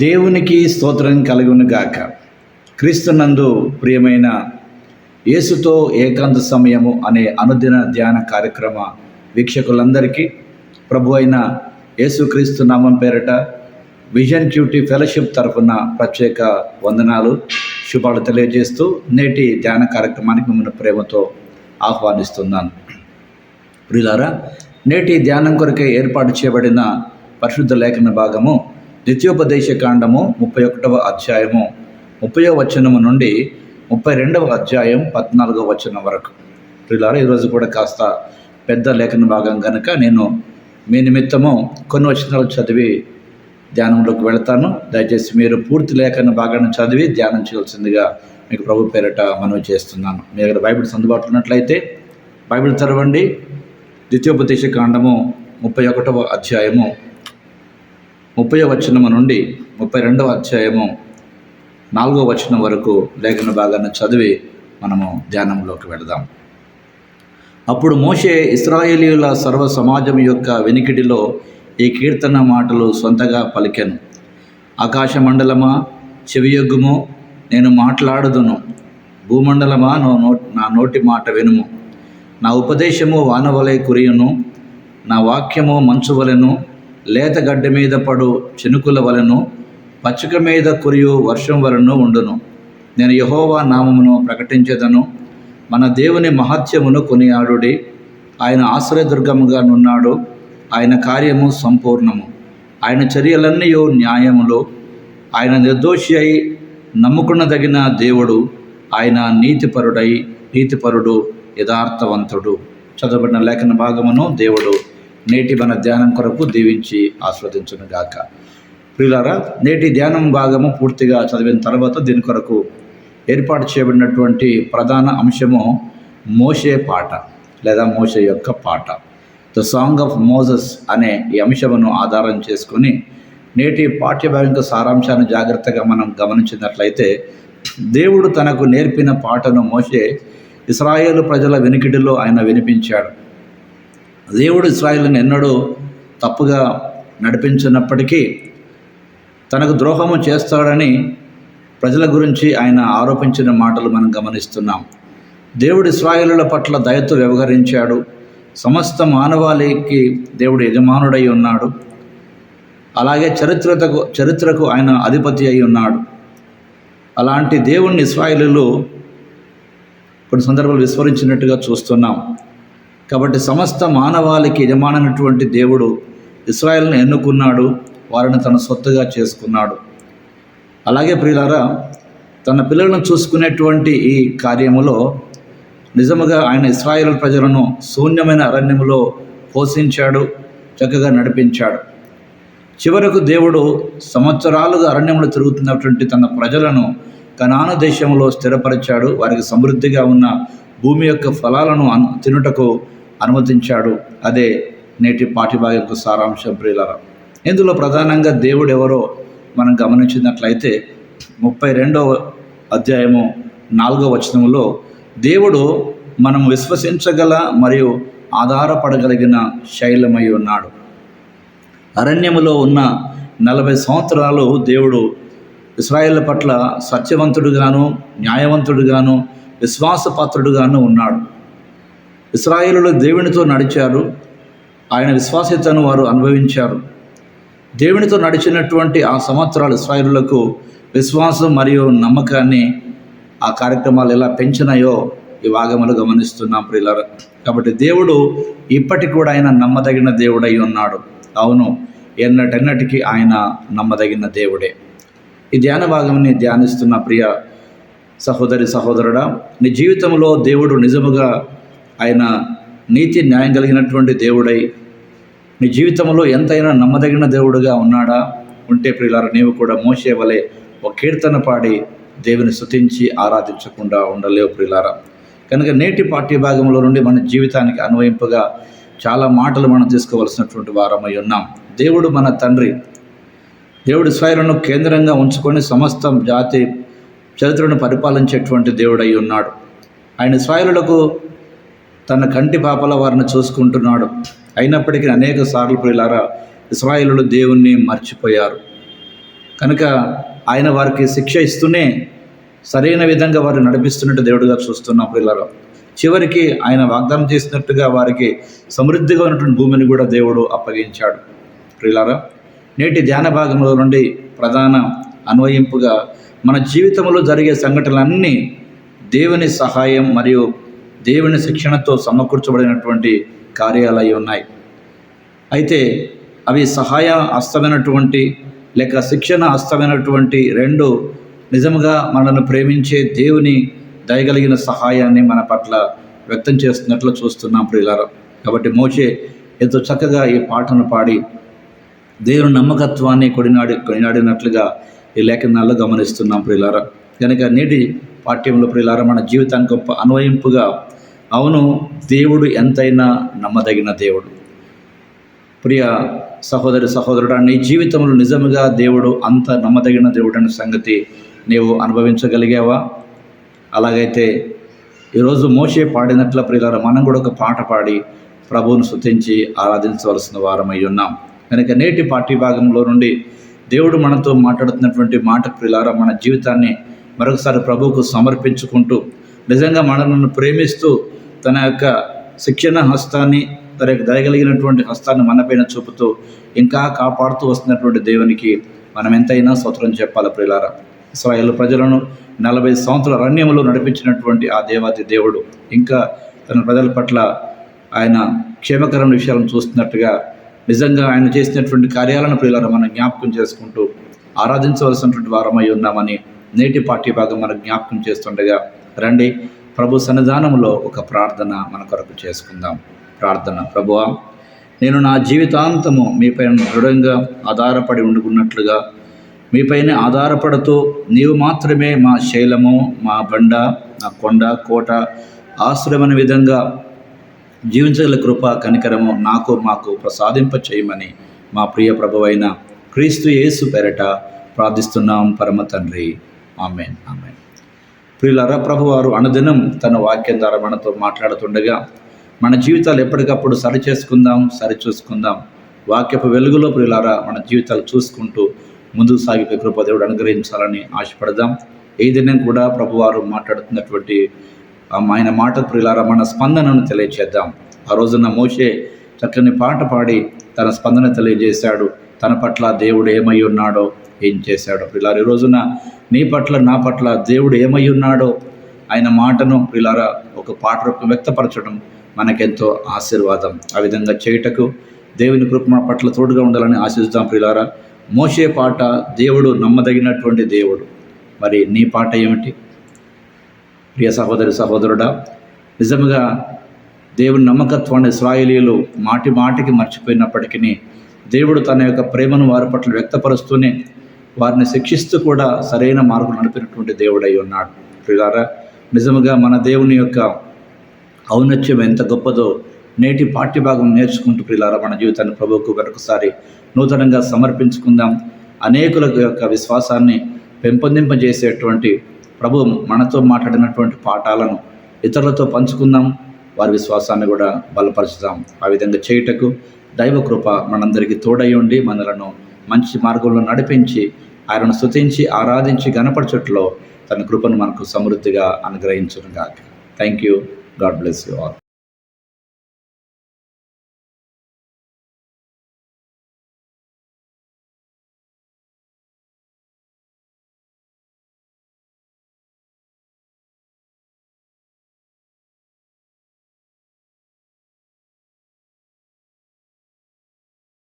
దేవునికి స్తోత్రం కలుగునుగాక క్రీస్తునందు ప్రియమైన యేసుతో ఏకాంత సమయము అనే అనుదిన ధ్యాన కార్యక్రమ వీక్షకులందరికీ ప్రభు అయిన యేసుక్రీస్తు నామం పేరట విజన్ క్యూటీ ఫెలోషిప్ తరఫున ప్రత్యేక వందనాలు శుభాలు తెలియజేస్తూ నేటి ధ్యాన కార్యక్రమానికి మిమ్మల్ని ప్రేమతో ఆహ్వానిస్తున్నాను. ప్రియులారా నేటి ధ్యానం కొరకే ఏర్పాటు చేయబడిన పరిశుద్ధ లేఖన భాగము ద్వితీయోపదేశ కాండము ముప్పై ఒకటవ అధ్యాయము ముప్పయో వచనము నుండి ముప్పై రెండవ అధ్యాయం పద్నాలుగవ వచనం వరకు. ప్రియులారా ఈరోజు కూడా కాస్త పెద్ద లేఖన భాగం కనుక నేను మీ నిమిత్తము కొన్ని వచనాలు చదివి ధ్యానంలోకి వెళతాను. దయచేసి మీరు పూర్తి లేఖన భాగాన్ని చదివి ధ్యానం చేయాల్సిందిగా మీకు ప్రభు పేరట మనవి చేస్తున్నాను. మీ దగ్గర బైబిల్ అందుబాటులో ఉన్నట్లయితే బైబిల్ తెరవండి ద్వితీయోపదేశ కాండము ముప్పై ఒకటవ అధ్యాయము ముప్పై వచనము నుండి ముప్పై రెండవ అధ్యాయము నాలుగవ వచనం వరకు లేఖన భాగాన్ని చదివి మనము ధ్యానంలోకి వెళదాం. అప్పుడు మోషే ఇస్రాయేలీల సర్వ సమాజం యొక్క వెనికిడిలో ఈ కీర్తన మాటలు సొంతగా పలికెను. ఆకాశ మండలమా చెవియొగ్గుము నేను మాట్లాడుదును. భూమండలమా నో నా నోటి మాట వినుము. నా ఉపదేశము వానవలే కురియును నా వాక్యము మంచు వలెను లేత గడ్డ మీద పడు చినుకుల వలెను పచ్చిక మీద కురియు వర్షం వలను ఉండును. నేను యహోవా నామమును ప్రకటించేదను. మన దేవుని మహత్యమును కొనియాడుడి. ఆయన ఆశ్రయదుర్గముగా నున్నాడు. ఆయన కార్యము సంపూర్ణము. ఆయన చర్యలన్నీ న్యాయములు. ఆయన నిర్దోషి అయి నమ్ముకున్నదగిన దేవుడు. ఆయన నీతిపరుడై నీతిపరుడు యథార్థవంతుడు. చదవబడిన లేఖన భాగమును దేవుడు నేటి మన ధ్యానం కొరకు దీవించి ఆస్వాదించును గాక. ప్రియులారా నేటి ధ్యానం భాగము పూర్తిగా చదివిన తర్వాత దీని కొరకు ఏర్పాటు చేయబడినటువంటి ప్రధాన అంశము మోషే పాట లేదా మోషే యొక్క పాట. ద సాంగ్ ఆఫ్ మోజస్ అనే ఈ అంశమును ఆధారం చేసుకొని నేటి పాఠ్యభాగంగా సారాంశాన్ని జాగ్రత్తగా మనం గమనించినట్లయితే దేవుడు తనకు నేర్పిన పాటను మోసే ఇస్రాయేల్ ప్రజల వెనుకిడిలో ఆయన వినిపించాడు. దేవుడు ఇస్రాయిల్ని ఎన్నడూ తప్పుగా నడిపించినప్పటికీ తనకు ద్రోహము చేస్తాడని ప్రజల గురించి ఆయన ఆరోపించిన మాటలు మనం గమనిస్తున్నాం. దేవుడు ఇస్రాయిలుల పట్ల దయతో వ్యవహరించాడు. సమస్త మానవాళికి దేవుడు యజమానుడై ఉన్నాడు. అలాగే చరిత్రతకు చరిత్రకు ఆయన అధిపతి అయి ఉన్నాడు. అలాంటి దేవుణ్ణి ఇస్రాయిలు కొన్ని సందర్భాలు విస్మరించినట్టుగా చూస్తున్నాం. కాబట్టి సమస్త మానవాళికి యజమానైనటువంటి దేవుడు ఇస్రాయల్ను ఎన్నుకున్నాడు వారిని తన సొత్తుగా చేసుకున్నాడు. అలాగే ప్రియులారా తన పిల్లలను చూసుకునేటువంటి ఈ కార్యములో నిజముగా ఆయన ఇస్రాయేల్ ప్రజలను శూన్యమైన అరణ్యములో పోషించాడు చక్కగా నడిపించాడు. చివరకు దేవుడు సంవత్సరాలుగా అరణ్యంలో తిరుగుతున్నటువంటి తన ప్రజలను కనాన దేశంలో స్థిరపరిచాడు. వారికి సమృద్ధిగా ఉన్న భూమి యొక్క ఫలాలను అను తినుటకు అనుమతించాడు. అదే నేటి పాఠ్యభాగ యొక్క సారాంశం ప్రియులర. ఇందులో ప్రధానంగా దేవుడు ఎవరో మనం గమనించినట్లయితే ముప్పై రెండవ అధ్యాయము నాలుగో వచనంలో దేవుడు మనం విశ్వసించగల మరియు ఆధారపడగలిగిన శైలమై ఉన్నాడు. అరణ్యములో ఉన్న నలభై సంవత్సరాలు దేవుడు ఇస్రాయేల్ పట్ల సత్యవంతుడుగాను న్యాయవంతుడుగాను విశ్వాసపాత్రుడుగాను ఉన్నాడు. ఇస్రాయేలులో దేవునితో నడిచారు. ఆయన విశ్వాసితను వారు అనుభవించారు. దేవునితో నడిచినటువంటి ఆ సంవత్సరాలు ఇస్రాయేలులకు విశ్వాసం మరియు నమ్మకాన్ని ఆ కార్యక్రమాలు ఎలా పెంచినాయో ఈ భాగములు గమనిస్తున్నాం ప్రియులారు. కాబట్టి దేవుడు ఇప్పటికి కూడా ఆయన నమ్మదగిన దేవుడై ఉన్నాడు. అవును ఎన్నటెన్నటికీ ఆయన నమ్మదగిన దేవుడే. ఈ ధ్యాన భాగంని ధ్యానిస్తున్న ప్రియ సహోదరి సహోదరుడా నీ జీవితంలో దేవుడు నిజముగా ఆయన నీతి న్యాయం కలిగినటువంటి దేవుడై నీ జీవితంలో ఎంతైనా నమ్మదగిన దేవుడుగా ఉన్నాడా? ఉంటే ప్రియులారు నీవు కూడా మోసే వలె ఒక కీర్తన పాడి దేవుని స్థుతించి ఆరాధించకుండా ఉండలేవు ప్రియులారా. కనుక నేటి పాఠ్యభాగంలో నుండి మన జీవితానికి అన్వయింపుగా చాలా మాటలు మనం తీసుకోవలసినటువంటి వారమై ఉన్నాం. దేవుడు మన తండ్రి. దేవుడి స్వైరను కేంద్రంగా ఉంచుకొని సమస్తం జాతి చరిత్రను పరిపాలించేటువంటి దేవుడై ఉన్నాడు. ఆయన స్వైరులకు తన కంటి పాపల వారిని చూసుకుంటున్నాడు. అయినప్పటికీ అనేక సార్లు ప్రియులారా ఇస్రాయిలు దేవుణ్ణి మర్చిపోయారు. కనుక ఆయన వారికి శిక్ష ఇస్తూనే సరైన విధంగా వారు నడిపిస్తున్నట్టు దేవుడిగా చూస్తున్నాం పిల్లలు చివరికి ఆయన వాగ్దానం చేసినట్టుగా వారికి సమృద్ధిగా ఉన్నటువంటి భూమిని కూడా దేవుడు అప్పగించాడు. ప్రియులారా నేటి ధ్యాన భాగంలో నుండి ప్రధాన అన్వయింపుగా మన జీవితంలో జరిగే సంఘటనలన్నీ దేవుని సహాయం మరియు దేవుని శిక్షణతో సమకూర్చబడినటువంటి కార్యాలు అయి ఉన్నాయి. అయితే అవి సహాయ హస్తమైనటువంటి లేక శిక్షణ హస్తమైనటువంటి రెండు నిజముగా మనల్ని ప్రేమించే దేవుని దయగలిగిన సహాయాన్ని మన పట్ల వ్యక్తం చేస్తున్నట్లు చూస్తున్నాం ప్రియులారా. కాబట్టి మోచే ఎంతో చక్కగా ఈ పాటను పాడి దేవుని నమ్మకత్వాన్ని కొడినాడి కొనినాడినట్లుగా ఈ లేఖనాల్లో గమనిస్తున్నాం ప్రియులారా. కనుక నేటి పాఠ్యంలో ప్రియులారా మన జీవితానికి గొప్ప అన్వయింపుగా అవును దేవుడు ఎంతైనా నమ్మదగిన దేవుడు. ప్రియ సహోదరి సహోదరుడు నీ జీవితంలో నిజముగా దేవుడు అంత నమ్మదగిన దేవుడు అనే సంగతి నీవు అనుభవించగలిగావా? అలాగైతే ఈరోజు మోసే పాడినట్ల ప్రియులారా మనం కూడా ఒక పాట పాడి ప్రభువును శృతించి ఆరాధించవలసిన వారమై ఉన్నాం. కనుక నేటి పాఠ్య భాగంలో నుండి దేవుడు మనతో మాట్లాడుతున్నటువంటి మాట ప్రియులారా మన జీవితాన్ని మరొకసారి ప్రభువుకు సమర్పించుకుంటూ నిజంగా మనల్ని ప్రేమిస్తూ తన యొక్క శిక్షణ హస్తాన్ని తన యొక్క దయగలిగినటువంటి హస్తాన్ని మనపైన చూపుతూ ఇంకా కాపాడుతూ వస్తున్నటువంటి దేవునికి మనం ఎంతైనా స్తోత్రం చెప్పాలి ప్రియులారా? ఇస్రాయేల్ ప్రజలను నలభై సంవత్సరాల అరణ్యంలో నడిపించినటువంటి ఆ దేవాది దేవుడు ఇంకా తన ప్రజల పట్ల ఆయన క్షేమకరమైన విషయాలను చూస్తున్నట్టుగా నిజంగా ఆయన చేసినటువంటి కార్యాలను ప్రియులను మనం జ్ఞాపకం చేసుకుంటూ ఆరాధించవలసినటువంటి వారమై ఉన్నామని నేటి పార్టీ భాగం మనం జ్ఞాపకం చేస్తుండగా రండి ప్రభు సన్నిధానంలో ఒక ప్రార్థన మన కొరకు చేసుకుందాం. ప్రార్థన ప్రభువా నేను నా జీవితాంతము మీపైన దృఢంగా ఆధారపడి ఉండుకున్నట్లుగా మీపైన ఆధారపడుతూ నీవు మాత్రమే మా శైలము మా బండ నా కొండ కోట ఆశ్రయమైన విధంగా జీవించగల కృప కనికరము నాకు మాకు ప్రసాదింప చేయమని మా ప్రియ ప్రభువైన క్రీస్తు యేసు పెరట ప్రార్థిస్తున్నాం పరమ తండ్రి. Amen amen. ప్రియులారా ప్రభువారు అనుదినం తన వాక్యం ద్వారా మనతో మాట్లాడుతుండగా మన జీవితాలు ఎప్పటికప్పుడు సరి చేసుకుందాం సరి చూసుకుందాం వాక్యపు వెలుగులో ప్రియులారా మన జీవితాలు చూసుకుంటూ ముందుకు సాగిపోయే కృపదేవుడు అనుగ్రహించాలని ఆశపడదాం. ఏ దినం కూడా ప్రభువారు మాట్లాడుతున్నటువంటి ఆ ఆయన మాట ప్రియులారా మన స్పందనను తెలియచేద్దాం. ఆ రోజున మోషే చక్కని పాట పాడి తన స్పందన తెలియజేశాడు. తన పట్ల దేవుడు ఏమై ఉన్నాడో ఏం చేశాడో. ప్రియులారా ఈ రోజున నీ పట్ల నా పట్ల దేవుడు ఏమై ఉన్నాడో ఆయన మాటను ప్రిలారా ఒక పాట రూపం వ్యక్తపరచడం మనకెంతో ఆశీర్వాదం. ఆ విధంగా చేయుటకు దేవుని కృప మన పట్ల తోడుగా ఉండాలని ఆశిస్తాం ప్రిలారా. మోసే పాట దేవుడు నమ్మదగినటువంటి దేవుడు. మరి నీ పాట ఏమిటి? ప్రియ సహోదరి సహోదరుడా నిజముగా దేవుని నమ్మకత్వాన్ని ఇస్రాయేలీలు మాటి మాటికి మర్చిపోయినప్పటికీ దేవుడు తన యొక్క ప్రేమను వారి పట్ల వ్యక్తపరుస్తూనే వారిని శిక్షిస్తూ కూడా సరైన మార్గం నడిపినటువంటి దేవుడై ఉన్నాడు. ప్రియులారా నిజముగా మన దేవుని యొక్క ఔన్నత్యం ఎంత గొప్పదో నేటి పాఠ్యభాగం నేర్చుకుంటూ ప్రియులారా మన జీవితాన్ని ప్రభువుకు మరొకసారి నూతనంగా సమర్పించుకుందాం. అనేకుల యొక్క విశ్వాసాన్ని పెంపొందింపజేసేటువంటి ప్రభు మనతో మాట్లాడినటువంటి పాఠాలను ఇతరులతో పంచుకుందాం. వారి విశ్వాసాన్ని కూడా బలపరుచుదాం. ఆ విధంగా చేయుటకు దైవ కృప మనందరికీ తోడయ్యుండి మనలను మంచి మార్గంలో నడిపించి ఆయనను స్థుతించి ఆరాధించి గనపరచట్లో తన కృపను మనకు సమృద్ధిగా అనుగ్రహించునుగాక. Thank you God bless you all